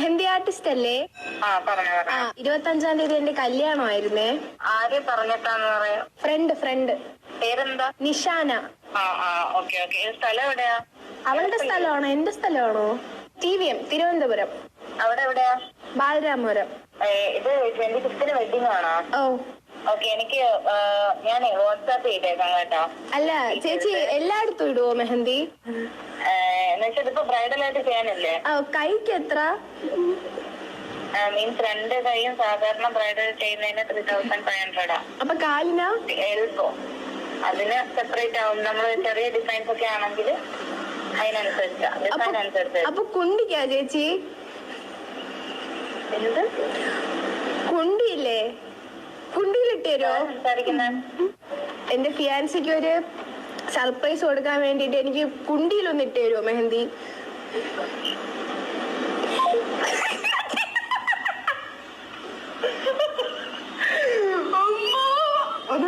Mehndi artist അല്ലേ? ആ പറഞ്ഞു ആ പറഞ്ഞു ഇരുപത്തഞ്ചാം തീയതി എന്റെ കല്യാണമായിരുന്നേ. ആര് പറഞ്ഞിട്ടാന്ന് പറയാ? ഫ്രണ്ട് ഫ്രണ്ട് പേരെന്താ? നിഷാന. ആ ആ ഓക്കെ ഓക്കെ. സ്ഥലം എവിടെയാ? അവളുടെ സ്ഥലമാണോ? എന്റെ സ്ഥലമാണോ? T V M Thiruvananthapuram. അവിടെ എവിടെയാ? ബാലരാമപുരം. ഏ, ഇത് ട്വന്റി ഫിഫ്ത്തിന് വെഡിങ് ആണോ ഓ. ഓക്കെ എനിക്ക് ഞാൻ വാട്സാപ്പ് ചെയ്തേക്കാം കേട്ടോ. അല്ല ചേച്ചി എല്ലായിടത്തും ഇടുവോ മെഹന്തി? എന്നുവെച്ചാൽ കൈക്ക് എത്ര? മീൻസ് രണ്ട് കൈയും സാധാരണ ബ്രൈഡൽ ചെയ്യുന്നതിന് ത്രീ തൗസൻഡ് ഫൈവ് ഹൺഡ്രഡാ അപ്പൊ കാലിനാ? എൽബോ അതിന് സെപ്പറേറ്റ് ആവും. നമ്മൾ ചെറിയ ഡിസൈൻസ് ഒക്കെ ആണെങ്കിൽ അതിനനുസരിച്ചാ. ഡിസൈൻ അനുസരിച്ച്. അപ്പൊ കുണ്ടിക്കാ ചേച്ചി? എന്ത്? കുണ്ടിയില്ലേ? കുണ്ടിയിലിട്ടോ എന്റെ ഫിയാൻസിക്ക് ഒരു സർപ്രൈസ് കൊടുക്കാൻ വേണ്ടിട്ട് എനിക്ക് കുണ്ടിയിലൊന്ന് ഇട്ട് തരുമോ മെഹന്തി?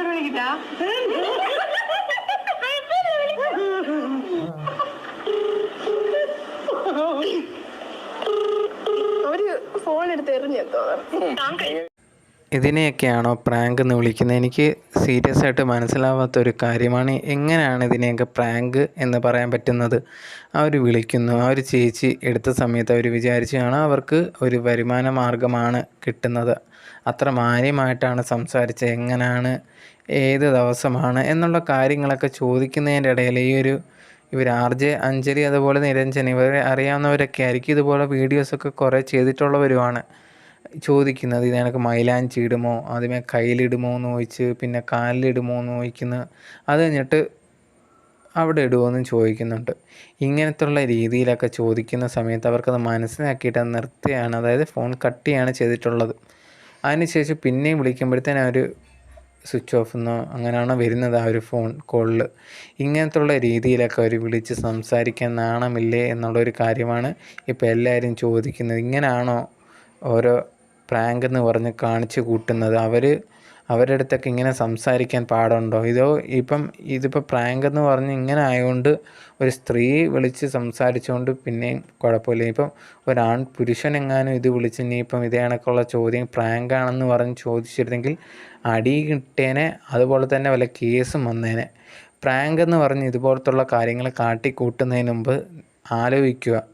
വിളിക്കട്ടാ. അവർ ഫോൺ എടുത്ത് എറിഞ്ഞെത്തോ ഇതിനെയൊക്കെയാണോ പ്രാങ്ക് എന്ന് വിളിക്കുന്നത്? എനിക്ക് സീരിയസ് ആയിട്ട് മനസ്സിലാവാത്ത ഒരു കാര്യമാണ്. എങ്ങനെയാണ് ഇതിനെയൊക്കെ പ്രാങ്ക് എന്ന് പറയാൻ പറ്റുന്നത്? അവർ വിളിക്കുന്നു. ഒരു ചേച്ചി എടുത്ത സമയത്ത് അവർ വിചാരിച്ചു കാണാം അവർക്ക് ഒരു വരുമാന മാർഗമാണ് കിട്ടുന്നത്. അത്ര മാന്യമായിട്ടാണ് സംസാരിച്ചത്. എങ്ങനെയാണ് ഏത് ദിവസമാണ്? എന്നുള്ള കാര്യങ്ങളൊക്കെ ചോദിക്കുന്നതിന്റെ ഇടയിൽ ഈ ഒരു ഇവർ ആർ ജെ അഞ്ജലി അതുപോലെ നിരഞ്ജൻ ഇവരെ അറിയാവുന്നവരൊക്കെ ആയിരിക്കും. ഇതുപോലെ വീഡിയോസൊക്കെ കുറേ ചെയ്തിട്ടുള്ളവരുമാണ്. ചോദിക്കുന്നത് ഇത് എനിക്ക് മൈലാഞ്ചി ഇടുമോ? ആദ്യമേ കയ്യിലിടുമോ എന്ന് ചോദിച്ച് പിന്നെ കാലിലിടുമോ എന്ന് ചോദിക്കുന്നു. അത് കഴിഞ്ഞിട്ട് അവിടെ ഇടുമോ എന്നും ചോദിക്കുന്നുണ്ട്. ഇങ്ങനത്തുള്ള രീതിയിലൊക്കെ ചോദിക്കുന്ന സമയത്ത് അവർക്കത് മനസ്സിലാക്കിയിട്ട് അത് നിർത്തുകയാണ്. അതായത് ഫോൺ കട്ട് ചെയ്യാണ് ചെയ്തിട്ടുള്ളത് അതിനുശേഷം പിന്നെയും വിളിക്കുമ്പോഴത്തേനും അവർ സ്വിച്ച് ഓഫ് എന്നോ അങ്ങനെയാണോ വരുന്നത് ആ ഒരു ഫോൺ കോളിൽ. ഇങ്ങനത്തുള്ള രീതിയിലൊക്കെ അവർ വിളിച്ച് സംസാരിക്കാൻ നാണമില്ലേ എന്നുള്ളൊരു കാര്യമാണ് ഇപ്പോൾ എല്ലാവരും ചോദിക്കുന്നത്. ഇങ്ങനെയാണോ ഓരോ പ്രാങ്ക് എന്ന് പറഞ്ഞ് കാണിച്ചു കൂട്ടുന്നത്. അവർ അവരുടെ അടുത്തൊക്കെ ഇങ്ങനെ സംസാരിക്കാൻ പാടുണ്ടോ? ഇതോ ഇപ്പം ഇതിപ്പോൾ പ്രാങ്ക് എന്ന് പറഞ്ഞ് ഇങ്ങനെ ആയതുകൊണ്ട് ഒരു സ്ത്രീ വിളിച്ച് സംസാരിച്ചുകൊണ്ട് പിന്നെയും കുഴപ്പമില്ല. ഇപ്പം ഒരാൺ പുരുഷനെങ്ങാനും ഇത് വിളിച്ച് ഇനിയിപ്പം ഇതേ കണക്കുള്ള ചോദ്യം പ്രാങ്ക് ആണെന്ന് പറഞ്ഞ് ചോദിച്ചിരുന്നെങ്കിൽ അടി കിട്ടേനെ അതുപോലെ തന്നെ വല്ല കേസും വന്നേനെ. പ്രാങ്ക് എന്ന് പറഞ്ഞ് ഇതുപോലത്തുള്ള കാര്യങ്ങൾ കാട്ടിക്കൂട്ടുന്നതിന് മുമ്പ് ആലോചിക്കുക.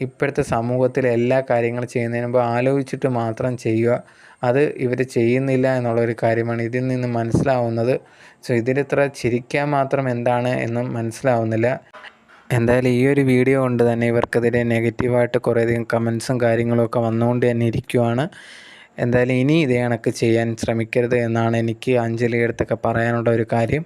ഇപ്പോഴത്തെ സമൂഹത്തിൽ എല്ലാ കാര്യങ്ങളും ചെയ്യുന്നതിന് മുമ്പ് ആലോചിച്ചിട്ട് മാത്രം ചെയ്യുക. അത് ഇവർ ചെയ്യുന്നില്ല എന്നുള്ളൊരു കാര്യമാണ് ഇതിൽ നിന്ന് മനസ്സിലാവുന്നത്. സോ ഇതിലിത്ര ചിരിക്കാൻ മാത്രം എന്താണ് എന്നും മനസ്സിലാവുന്നില്ല. എന്തായാലും ഈ ഒരു വീഡിയോ കൊണ്ട് തന്നെ ഇവർക്കെതിരെ നെഗറ്റീവായിട്ട് കുറേയധികം കമൻസും കാര്യങ്ങളൊക്കെ വന്നുകൊണ്ട് തന്നെ ഇരിക്കുവാണ്. എന്തായാലും ഇനി ഇതേ കണക്ക് ചെയ്യാൻ ശ്രമിക്കരുത് എന്നാണ് എനിക്ക് അഞ്ജലിയുടെ അടുത്തൊക്കെ പറയാനുള്ള ഒരു കാര്യം.